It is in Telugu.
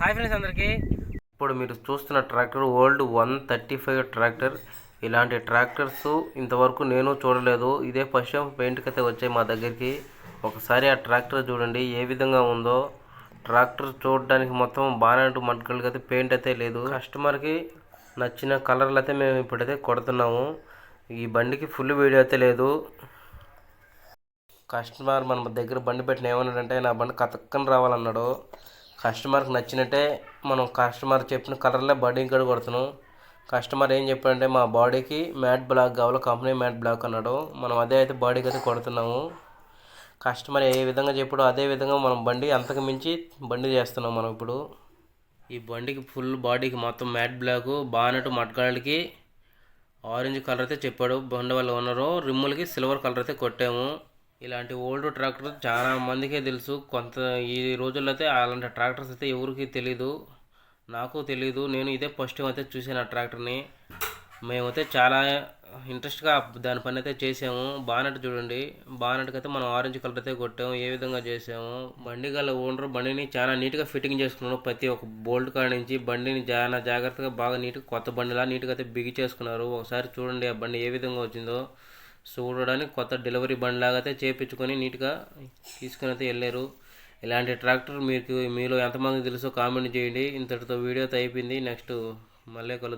హాయ్ ఫ్రెండ్స్ అందరికీ. ఇప్పుడు మీరు చూస్తున్న tractor old one thirty five tractor. ఇలాంటి ట్రాక్టర్స్ ఇంతవరకు నేను చూడలేదు. ఇదే ఫస్ట్ టైం పెయింట్కి అయితే వచ్చాయి మా దగ్గరికి. ఒకసారి ఆ ట్రాక్టర్ చూడండి ఏ విధంగా ఉందో. ట్రాక్టర్ చూడడానికి మొత్తం బాగానే మట్టుకలకి అయితే పెయింట్ అయితే లేదు. కస్టమర్కి నచ్చిన కలర్లు అయితే మేము ఇప్పుడైతే కొడుతున్నాము. ఈ బండికి ఫుల్ వీడియో అయితే లేదు. కస్టమర్ మన దగ్గర బండి పెట్టిన ఏమన్నాడంటే నా బండి కతక్కని రావాలన్నాడు. కస్టమర్కి నచ్చినట్టే మనం కస్టమర్ చెప్పిన కలర్లే బాడీ ఇంకటి కొడుతున్నాం. కస్టమర్ ఏం చెప్పాడంటే మా బాడీకి మ్యాట్ బ్లాక్ కావాలి కంపెనీ మ్యాట్ బ్లాక్ అన్నాడు. మనం అదే అయితే బాడీకి అయితే కొడుతున్నాము. కస్టమర్ ఏ విధంగా చెప్పాడో అదే విధంగా మనం బండి అంతకు మించి బండి చేస్తున్నాం మనం ఇప్పుడు. ఈ బండికి ఫుల్ బాడీకి మొత్తం మ్యాట్ బ్లాక్ బానెట్ మట్కాళ్ళకి ఆరెంజ్ కలర్ అయితే చెప్పాడు. బండి వాళ్ళు ఉన్నారు రిమ్ములకి సిల్వర్ కలర్ అయితే కొట్టాము. ఇలాంటి ఓల్డ్ ట్రాక్టర్ చాలా మందికే తెలుసు. కొంత ఈ రోజుల్లో అయితే అలాంటి ట్రాక్టర్స్ అయితే ఎవరికి తెలీదు. నాకు తెలీదు. నేను ఇదే ఫస్ట్ టైం అయితే చూసాను ఆ ట్రాక్టర్ని. మేమైతే చాలా ఇంట్రెస్ట్గా దాని పని అయితే చేసాము. బానట్ చూడండి. బానట్కి అయితే మనం ఆరెంజ్ కలర్ అయితే కొట్టాము. ఏ విధంగా చేసాము. బండి గల ఓనర్ బండిని చాలా నీట్గా ఫిట్టింగ్ చేసుకున్నాడు. ప్రతి ఒక్క బోల్ట్ కాడ నుంచి బండిని చాలా జాగ్రత్తగా బాగా నీట్గా కొత్త బండిలా నీట్గా అయితే బిగి చేసుకున్నారు. ఒకసారి చూడండి ఆ బండి ఏ విధంగా వచ్చిందో. చూడడానికి కొత్త డెలివరీ బండ్ లాగా అయితే చేపించుకొని నీట్గా తీసుకుని అయితే వెళ్ళారు ఇలాంటి ట్రాక్టర్ మీకు మీలో ఎంతమంది తెలుసో కామెంట్ చేయండి. ఇంతటితో వీడియో అయితే అయిపోయింది. నెక్స్ట్ మళ్ళీ కలు